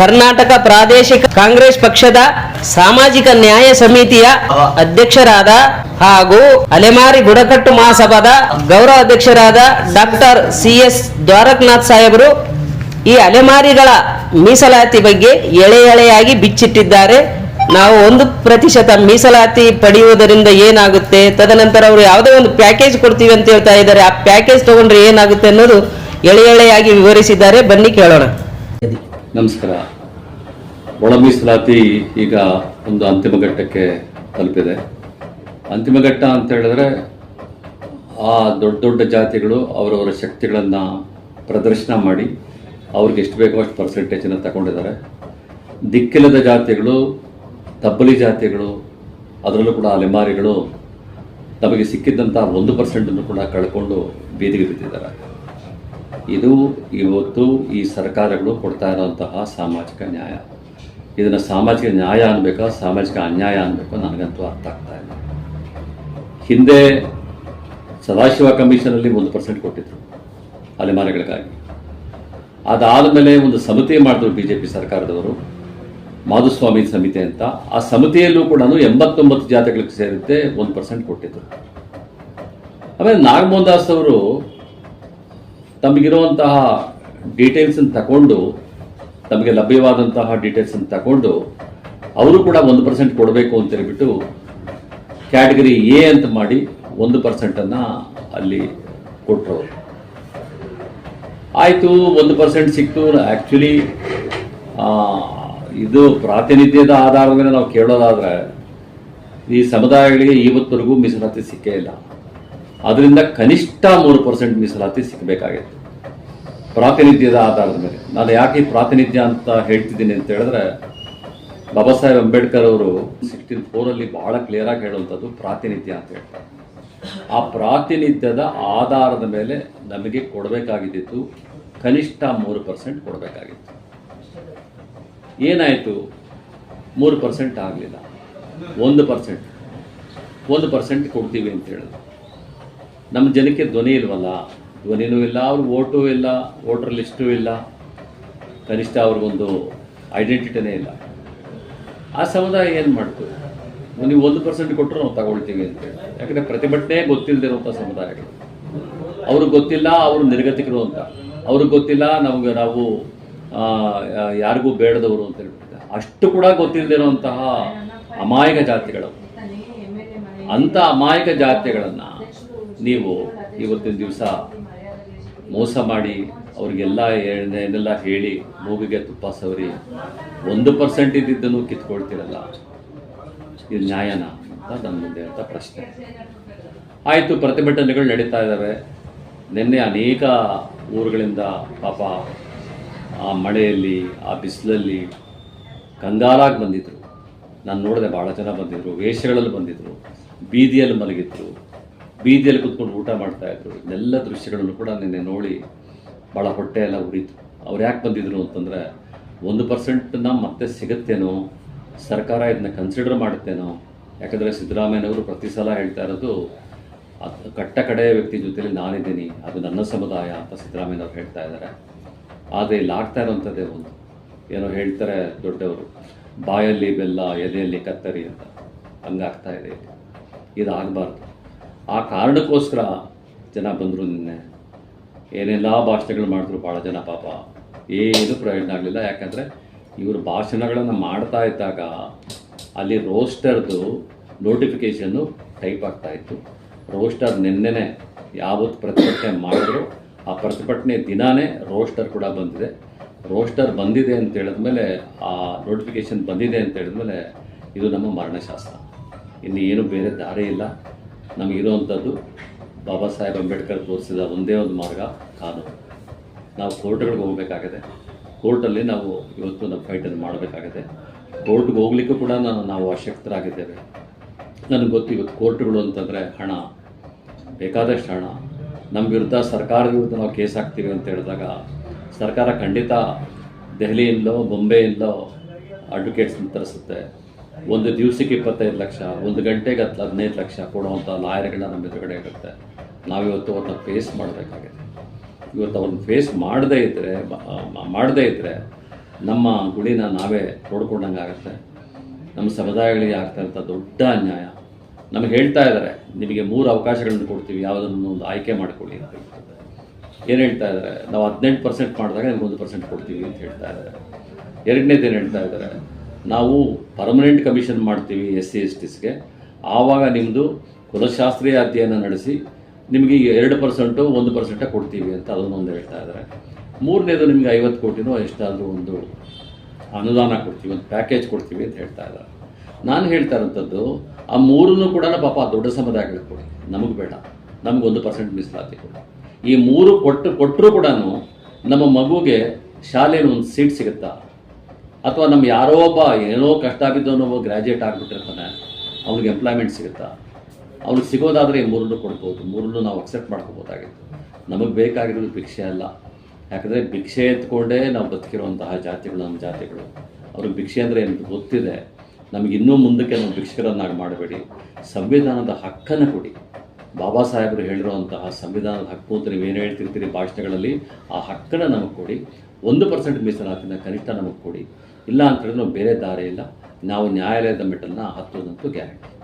ಕರ್ನಾಟಕ ಪ್ರಾದೇಶಿಕ ಕಾಂಗ್ರೆಸ್ ಪಕ್ಷದ ಸಾಮಾಜಿಕ ನ್ಯಾಯ ಸಮಿತಿಯ ಅಧ್ಯಕ್ಷರಾದ ಹಾಗೂ ಅಲೆಮಾರಿ ಬುಡಕಟ್ಟು ಮಹಾಸಭಾದ ಗೌರವ ಅಧ್ಯಕ್ಷರಾದ ಡಾಕ್ಟರ್ ಸಿ ಎಸ್ ದ್ವಾರಕನಾಥ್ ಸಾಹೇಬರು ಈ ಅಲೆಮಾರಿಗಳ ಮೀಸಲಾತಿ ಬಗ್ಗೆ ಎಳೆ ಎಳೆಯಾಗಿ ಬಿಚ್ಚಿಟ್ಟಿದ್ದಾರೆ. ನಾವು ಒಂದು ಪ್ರತಿಶತ ಮೀಸಲಾತಿ ಪಡೆಯುವುದರಿಂದ ಏನಾಗುತ್ತೆ? ತದನಂತರ ಅವರು ಯಾವುದೇ ಒಂದು ಪ್ಯಾಕೇಜ್ ಕೊಡ್ತೀವಿ ಅಂತ ಹೇಳ್ತಾ ಇದ್ದಾರೆ. ಆ ಪ್ಯಾಕೇಜ್ ತಗೊಂಡ್ರೆ ಏನಾಗುತ್ತೆ ಅನ್ನೋದು ಎಳೆ ಎಳೆಯಾಗಿ ವಿವರಿಸಿದ್ದಾರೆ. ಬನ್ನಿ ಕೇಳೋಣ. ನಮಸ್ಕಾರ. ಒಳ ಮೀಸಲಾತಿ ಈಗ ಒಂದು ಅಂತಿಮ ಘಟ್ಟಕ್ಕೆ ತಲುಪಿದೆ. ಅಂತಿಮ ಘಟ್ಟ ಅಂತ ಹೇಳಿದ್ರೆ ಆ ದೊಡ್ಡ ದೊಡ್ಡ ಜಾತಿಗಳು ಅವರವರ ಶಕ್ತಿಗಳನ್ನು ಪ್ರದರ್ಶನ ಮಾಡಿ ಅವ್ರಿಗೆ ಎಷ್ಟು ಬೇಕೋ ಅಷ್ಟು ಪರ್ಸೆಂಟೇಜನ್ನು ತಗೊಂಡಿದ್ದಾರೆ. ದಿಕ್ಕಿಲ್ಲದ ಜಾತಿಗಳು, ತಬ್ಬಲಿ ಜಾತಿಗಳು, ಅದರಲ್ಲೂ ಕೂಡ ಅಲೆಮಾರಿಗಳು ತಮಗೆ ಸಿಕ್ಕಿದ್ದಂಥ ಒಂದು ಪರ್ಸೆಂಟನ್ನು ಕೂಡ ಕಳ್ಕೊಂಡು ಬೀದಿಗೆ ಬಿದ್ದಿದ್ದಾರೆ. ಇದು ಇವತ್ತು ಈ ಸರ್ಕಾರಗಳು ಕೊಡ್ತಾ ಇರೋಂತಹ ಸಾಮಾಜಿಕ ನ್ಯಾಯ. ಇದನ್ನು ಸಾಮಾಜಿಕ ನ್ಯಾಯ ಅನ್ಬೇಕಾ, ಸಾಮಾಜಿಕ ಅನ್ಯಾಯ ಅನ್ಬೇಕು ನನಗಂತೂ ಅರ್ಥ ಆಗ್ತಾ ಇಲ್ಲ. ಹಿಂದೆ ಸದಾಶಿವ ಕಮಿಷನಲ್ಲಿ ಒಂದು ಪರ್ಸೆಂಟ್ ಕೊಟ್ಟಿದ್ರು ಅಲೆಮಾರಿಗಳಿಗಾಗಿ. ಅದಾದ ಮೇಲೆ ಒಂದು ಸಮಿತಿ ಮಾಡಿದ್ರು ಬಿ ಜೆ ಪಿ ಸರ್ಕಾರದವರು, ಮಾಧುಸ್ವಾಮಿ ಸಮಿತಿ ಅಂತ. ಆ ಸಮಿತಿಯಲ್ಲೂ ಕೂಡ ಎಂಬತ್ತೊಂಬತ್ತು ಜಾತಿಗಳಿಗೆ ಸೇರಿದ್ದೆ ಒಂದು ಪರ್ಸೆಂಟ್ ಕೊಟ್ಟಿದ್ರು. ಆಮೇಲೆ ನಾಗಮೋಹನ್ ದಾಸ್ ಅವರು ತಮಗಿರುವಂತಹ ಡೀಟೇಲ್ಸನ್ನು ತಗೊಂಡು ತಮಗೆ ಲಭ್ಯವಾದಂತಹ ಡೀಟೇಲ್ಸನ್ನು ತಗೊಂಡು ಅವರು ಕೂಡ ಒಂದು ಪರ್ಸೆಂಟ್ ಕೊಡಬೇಕು ಅಂತ ಹೇಳ್ಬಿಟ್ಟು ಕ್ಯಾಟಗರಿ ಎ ಅಂತ ಮಾಡಿ ಒಂದು ಪರ್ಸೆಂಟನ್ನು ಅಲ್ಲಿ ಕೊಟ್ಟರು ಆಯಿತು, ಒಂದು ಪರ್ಸೆಂಟ್ ಸಿಕ್ತು. ಆ್ಯಕ್ಚುಲಿ ಇದು ಪ್ರಾತಿನಿಧ್ಯದ ಆಧಾರದ ಮೇಲೆ ನಾವು ಕೇಳೋದಾದ್ರೆ, ಈ ಸಮುದಾಯಗಳಿಗೆ ಇವತ್ತವರೆಗೂ ಮೀಸಲಾತಿ ಸಿಕ್ಕೇ ಇಲ್ಲ. ಅದರಿಂದ ಕನಿಷ್ಠ ಮೂರು ಪರ್ಸೆಂಟ್ ಮೀಸಲಾತಿ ಸಿಕ್ಕಬೇಕಾಗಿತ್ತು ಪ್ರಾತಿನಿಧ್ಯದ ಆಧಾರದ ಮೇಲೆ. ನಾನು ಯಾಕೆ ಪ್ರಾತಿನಿಧ್ಯ ಅಂತ ಹೇಳ್ತಿದ್ದೀನಿ ಅಂತ ಹೇಳಿದ್ರೆ, ಬಾಬಾ ಸಾಹೇಬ್ ಅಂಬೇಡ್ಕರ್ ಅವರು ಸಿಕ್ಸ್ಟೀನ್ ಫೋರಲ್ಲಿ ಬಹಳ ಕ್ಲಿಯರ್ ಆಗಿ ಹೇಳುವಂಥದ್ದು ಪ್ರಾತಿನಿಧ್ಯ ಅಂತ ಹೇಳ್ತಾರೆ. ಆ ಪ್ರಾತಿನಿಧ್ಯದ ಆಧಾರದ ಮೇಲೆ ನಮಗೆ ಕೊಡಬೇಕಾಗಿದ್ದಿತ್ತು ಕನಿಷ್ಠ ಮೂರು ಪರ್ಸೆಂಟ್ ಕೊಡಬೇಕಾಗಿತ್ತು. ಏನಾಯಿತು? ಮೂರು ಪರ್ಸೆಂಟ್ ಆಗಲಿಲ್ಲ. ಒಂದು ಪರ್ಸೆಂಟ್ ಒಂದು ಪರ್ಸೆಂಟ್ ಕೊಡ್ತೀವಿ ಅಂತ ಹೇಳಿದ್ರು. ನಮ್ಮ ಜನಕ್ಕೆ ಧ್ವನಿ ಇಲ್ವಲ್ಲ? ಧ್ವನಿನೂ ಇಲ್ಲ ಅವ್ರ ಓಟು ಇಲ್ಲ, ವೋಟರ್ ಲಿಸ್ಟು ಇಲ್ಲ, ಕನಿಷ್ಠ ಅವ್ರಿಗೊಂದು ಐಡೆಂಟಿಟಿನೇ ಇಲ್ಲ. ಆ ಸಮುದಾಯ ಏನು ಮಾಡ್ತು? ನೀವು ಒಂದು ಪರ್ಸೆಂಟ್ ಕೊಟ್ಟರು ನಾವು ತಗೊಳ್ತೀವಿ ಅಂತೇಳಿ ಯಾಕಂದರೆ ಪ್ರತಿಭಟನೆ ಗೊತ್ತಿಲ್ಲದಿರುವಂಥ ಸಮುದಾಯಗಳು. ಅವ್ರಿಗೆ ಗೊತ್ತಿಲ್ಲ, ಅವರು ನಿರ್ಗತಿಕರು ಅಂತ. ಅವ್ರಿಗೆ ಗೊತ್ತಿಲ್ಲ, ನಮಗೆ ನಾವು ಯಾರಿಗೂ ಬೇಡದವರು ಅಂತ ಹೇಳ್ಬಿಟ್ಟು ಅಷ್ಟು ಕೂಡ ಗೊತ್ತಿಲ್ಲದಿರುವಂತಹ ಅಮಾಯಕ ಜಾತಿಗಳು. ಅಂಥ ಅಮಾಯಕ ಜಾತಿಗಳನ್ನು ನೀವು ಇವತ್ತಿನ ದಿವಸ ಮೋಸ ಮಾಡಿ ಅವ್ರಿಗೆಲ್ಲ ಏನ್- ಏನೆಲ್ಲ ಹೇಳಿ ಮೂಗಿಗೆ ತುಪ್ಪ ಸವರಿ, ಒಂದು ಪರ್ಸೆಂಟ್ ಇದ್ದಿದ್ದನ್ನು ಕಿತ್ಕೊಳ್ತಿರಲ್ಲ. ಇದು ನ್ಯಾಯನ ಅಂತ ನನ್ನ ಮುಂದೆ ಅಂತ ಪ್ರಶ್ನೆ. ಆಯಿತು, ಪ್ರತಿಭಟನೆಗಳು ನಡೀತಾ ಇದ್ದಾವೆ ನಿನ್ನೆ ಅನೇಕ ಊರುಗಳಿಂದ ಪಾಪ ಆ ಮಳೆಯಲ್ಲಿ, ಆ ಬಿಸಿಲಲ್ಲಿ ಕಂಗಾಲಾಗಿ ಬಂದಿದ್ರು. ನಾನು ನೋಡಿದೆ ಭಾಳ ಜನ ಬಂದಿದ್ರು, ವೇಷಗಳಲ್ಲಿ ಬಂದಿದ್ರು, ಬೀದಿಯಲ್ಲಿ ಮಲಗಿದ್ರು. ಬೀದಿಯಲ್ಲಿ ಕುತ್ಕೊಂಡು ಊಟ ಮಾಡ್ತಾ ಇದ್ರು. ಇದೆಲ್ಲ ದೃಶ್ಯಗಳನ್ನು ಕೂಡ ನಿನ್ನೆ ನೋಡಿ ಭಾಳ ಹೊಟ್ಟೆ ಎಲ್ಲ ಉರಿತು. ಅವ್ರು ಯಾಕೆ ಬಂದಿದ್ರು ಅಂತಂದರೆ, ಒಂದು ಪರ್ಸೆಂಟನ್ನ ಮತ್ತೆ ಸಿಗುತ್ತೇನೋ, ಸರ್ಕಾರ ಇದನ್ನ ಕನ್ಸಿಡರ್ ಮಾಡುತ್ತೇನೋ, ಯಾಕಂದರೆ ಸಿದ್ದರಾಮಯ್ಯನವರು ಪ್ರತಿ ಸಲ ಹೇಳ್ತಾ ಇರೋದು, ಅದು ಕಟ್ಟ ಕಡೆಯ ವ್ಯಕ್ತಿ ಜೊತೆಯಲ್ಲಿ ನಾನಿದ್ದೀನಿ, ಅದು ನನ್ನ ಸಮುದಾಯ ಅಂತ ಸಿದ್ದರಾಮಯ್ಯನವ್ರು ಹೇಳ್ತಾ ಇದ್ದಾರೆ. ಆದರೆ ಇಲ್ಲಿ ಆಗ್ತಾ ಇರೋವಂಥದ್ದೇ ಒಂದು. ಏನೋ ಹೇಳ್ತಾರೆ ದೊಡ್ಡವರು, ಬಾಯಲ್ಲಿ ಬೆಲ್ಲ, ಎದೆಯಲ್ಲಿ ಕತ್ತರಿ ಅಂತ. ಹಂಗಾಗ್ತಾ ಇದೆ ಇಲ್ಲಿ. ಇದು ಆಗಬಾರ್ದು ಆ ಕಾರಣಕ್ಕೋಸ್ಕರ ಜನ ಬಂದರು ನಿನ್ನೆ. ಏನೆಲ್ಲ ಭಾಷಣಗಳು ಮಾಡಿದ್ರು ಭಾಳ ಜನ ಪಾಪ. ಏನು ಪ್ರಯೋಜನ ಆಗಲಿಲ್ಲ. ಯಾಕಂದರೆ ಇವರು ಭಾಷಣಗಳನ್ನು ಮಾಡ್ತಾ ಇದ್ದಾಗ ಅಲ್ಲಿ ರೋಸ್ಟರ್ದು ನೋಟಿಫಿಕೇಷನ್ನು ಟೈಪ್ ಆಗ್ತಾ ಇತ್ತು. ರೋಸ್ಟರ್ ನಿನ್ನೆನೆ ಯಾವತ್ತು ಪ್ರತಿಭಟನೆ ಮಾಡಿದ್ರು, ಆ ಪ್ರತಿಭಟನೆ ದಿನಾನೇ ರೋಸ್ಟರ್ ಕೂಡ ಬಂದಿದೆ. ರೋಸ್ಟರ್ ಬಂದಿದೆ ಅಂತ ಹೇಳಿದ್ಮೇಲೆ, ಆ ನೋಟಿಫಿಕೇಷನ್ ಬಂದಿದೆ ಅಂತ ಹೇಳಿದ್ಮೇಲೆ ಇದು ನಮ್ಮ ಮರಣಶಾಸ್ತ್ರ. ಇನ್ನು ಏನು ಬೇರೆ ದಾರಿ ಇಲ್ಲ. ನಮಗಿರುವಂಥದ್ದು ಬಾಬಾ ಸಾಹೇಬ್ ಅಂಬೇಡ್ಕರ್ ತೋರಿಸಿದ ಒಂದೇ ಒಂದು ಮಾರ್ಗ, ಕಾನೂನು. ನಾವು ಕೋರ್ಟ್ಗಳಿಗೆ ಹೋಗಬೇಕಾಗಿದೆ, ಕೋರ್ಟಲ್ಲಿ ನಾವು ಇವತ್ತು ನಮ್ಮ ಫೈಟನ್ನು ಮಾಡಬೇಕಾಗಿದೆ, ಕೋರ್ಟ್ಗೆ ಹೋಗ್ಲಿಕ್ಕೂ ಕೂಡ ನಾನು ನಾವು ಅಶಕ್ತರಾಗಿದ್ದೇವೆ. ನನಗೆ ಗೊತ್ತು ಇವತ್ತು ಕೋರ್ಟ್ಗಳು ಅಂತಂದರೆ ಹಣ, ಬೇಕಾದಷ್ಟು ಹಣ. ನಮ್ಮ ವಿರುದ್ಧ ಸರ್ಕಾರ ವಿರುದ್ಧ ನಾವು ಕೇಸ್ ಹಾಕ್ತೀವಿ ಅಂತ ಹೇಳಿದಾಗ, ಸರ್ಕಾರ ಖಂಡಿತ ದೆಹಲಿಯಿಂದಲೋ, ಬೊಂಬೆಯಿಂದಲೋ ಅಡ್ವೊಕೇಟ್ಸ್ನ ತರಿಸುತ್ತೆ. ಒಂದು ದಿವಸಕ್ಕೆ ಇಪ್ಪತ್ತೈದು ಲಕ್ಷ, ಒಂದು ಗಂಟೆಗೆ ಹತ್ತು, ಹದಿನೈದು ಲಕ್ಷ ಕೊಡುವಂಥ ಲಾಯರ್ಗಳನ್ನ ನಮ್ಮ ಎದುರುಗಡೆ ಇರುತ್ತೆ. ನಾವಿವತ್ತು ಅವ್ರನ್ನ ಫೇಸ್ ಮಾಡಬೇಕಾಗಿದೆ ಇವತ್ತು ಅವ್ರನ್ನ ಫೇಸ್ ಮಾಡದೇ ಇದ್ದರೆ ಮಾಡದೇ ಇದ್ದರೆ ನಮ್ಮ ಗುಳಿನ ನಾವೇ ತೋಡ್ಕೊಂಡಂಗೆ ಆಗುತ್ತೆ. ನಮ್ಮ ಸಮುದಾಯಗಳಿಗೆ ಆಗ್ತಾ ದೊಡ್ಡ ಅನ್ಯಾಯ. ನಮಗೆ ಹೇಳ್ತಾ ಇದ್ದಾರೆ ನಿಮಗೆ ಮೂರು ಅವಕಾಶಗಳನ್ನು ಕೊಡ್ತೀವಿ, ಯಾವುದನ್ನು ಒಂದು ಆಯ್ಕೆ ಮಾಡಿಕೊಳ್ಳಿ ಅಂತ ಹೇಳ್ತಾರೆ. ಏನು ಹೇಳ್ತಾ ಇದ್ದಾರೆ ನಾವು ಹದಿನೆಂಟು ಪರ್ಸೆಂಟ್ ಮಾಡಿದಾಗ ನಿಮ್ಗೆ ಒಂದು ಪರ್ಸೆಂಟ್ ಕೊಡ್ತೀವಿ ಅಂತ ಹೇಳ್ತಾ ಇದ್ದಾರೆ ಎರಡನೇದು ಏನು ಹೇಳ್ತಾ ಇದ್ದಾರೆ ನಾವು ಪರ್ಮನೆಂಟ್ ಕಮಿಷನ್ ಮಾಡ್ತೀವಿ ಎಸ್ ಸಿ, ಎಸ್ ಟಿಸ್ಗೆ ಆವಾಗ ನಿಮ್ಮದು ಕುಲಶಾಸ್ತ್ರೀಯ ಅಧ್ಯಯನ ನಡೆಸಿ ನಿಮಗೆ ಎರಡು ಪರ್ಸೆಂಟು ಒಂದು ಪರ್ಸೆಂಟ ಕೊಡ್ತೀವಿ ಅಂತ ಅದನ್ನೊಂದು ಹೇಳ್ತಾ ಇದ್ದಾರೆ. ಮೂರನೇದು ನಿಮಗೆ ಐವತ್ತು ಕೋಟಿನೋ ಎಷ್ಟಾದರೂ ಒಂದು ಅನುದಾನ ಕೊಡ್ತೀವಿ, ಒಂದು ಪ್ಯಾಕೇಜ್ ಕೊಡ್ತೀವಿ ಅಂತ ಹೇಳ್ತಾ ಇದ್ದಾರೆ. ನಾನು ಹೇಳ್ತಾ ಇರೋಂಥದ್ದು, ಆ ಮೂರನ್ನು ಕೂಡ ಪಾಪ ದೊಡ್ಡ ಸಮುದಾಯಗಳಿಗೆ ಕೊಡಿ. ನಮಗೆ ಬೇಡ. ನಮ್ಗೆ ಒಂದು ಪರ್ಸೆಂಟ್ ಮೀಸಲಾತಿ ಕೊಡಿ. ಈ ಮೂರು ಕೊಟ್ಟು ಕೊಟ್ಟರೂ ಕೂಡ ನಮ್ಮ ಮಗುಗೆ ಶಾಲೆಯಲ್ಲಿ ಒಂದು ಸೀಟ್ ಸಿಗುತ್ತಾ? ಅಥವಾ ನಮ್ಮ ಯಾರೋ ಒಬ್ಬ ಏನೋ ಕಷ್ಟ ಬಿದ್ದವನು ಒಬ್ಬ ಗ್ರ್ಯಾಜುಯೇಟ್ ಆಗಿಬಿಟ್ಟಿರ್ತಾನೆ ಅವ್ನಿಗೆ ಎಂಪ್ಲಾಯ್ಮೆಂಟ್ ಸಿಗುತ್ತಾ? ಅವ್ನಿಗೆ ಸಿಗೋದಾದರೆ ಈ ಮೂರನ್ನು ಕೊಡ್ಬೋದು, ಮೂರನ್ನು ನಾವು ಅಕ್ಸೆಪ್ಟ್ ಮಾಡ್ಕೋಬೋದಾಗಿತ್ತು. ನಮಗೆ ಬೇಕಾಗಿರೋದು ಭಿಕ್ಷೆ ಅಲ್ಲ. ಯಾಕಂದರೆ ಭಿಕ್ಷೆ ಎತ್ಕೊಂಡೇ ನಾವು ಬದುಕಿರುವಂತಹ ಜಾತಿಗಳು ನಮ್ಮ ಜಾತಿಗಳು. ಅವ್ರಿಗೆ ಭಿಕ್ಷೆ ಅಂದರೆ ಏನು ಗೊತ್ತಿದೆ? ನಮಗೆ ಮುಂದಕ್ಕೆ ನಾವು ಭಿಕ್ಷಕರನ್ನಾಗಿ ಮಾಡಬೇಡಿ. ಸಂವಿಧಾನದ ಹಕ್ಕನ್ನು ಕೊಡಿ. ಬಾಬಾ ಸಾಹೇಬರು ಹೇಳಿರುವಂತಹ ಸಂವಿಧಾನದ ಹಕ್ಕು ಅಂತ ನೀವೇನು ಹೇಳ್ತಿರ್ತೀರಿ ಭಾಷಣಗಳಲ್ಲಿ, ಆ ಹಕ್ಕನ್ನು ನಮಗೆ ಕೊಡಿ. ಒಂದು ಪರ್ಸೆಂಟ್ ಮೀಸಲಾತಿನ ಕನಿಷ್ಠ ನಮಗೆ ಕೊಡಿ. ಇಲ್ಲ ಅಂತ ಹೇಳಿದ್ರೆ ನಾವು ಬೇರೆ ದಾರಿ ಇಲ್ಲ ನಾವು ನ್ಯಾಯಾಲಯದ ಮೆಟ್ಟನ್ನು ಹತ್ತೋದಂತೂ ಗ್ಯಾರಂಟಿ.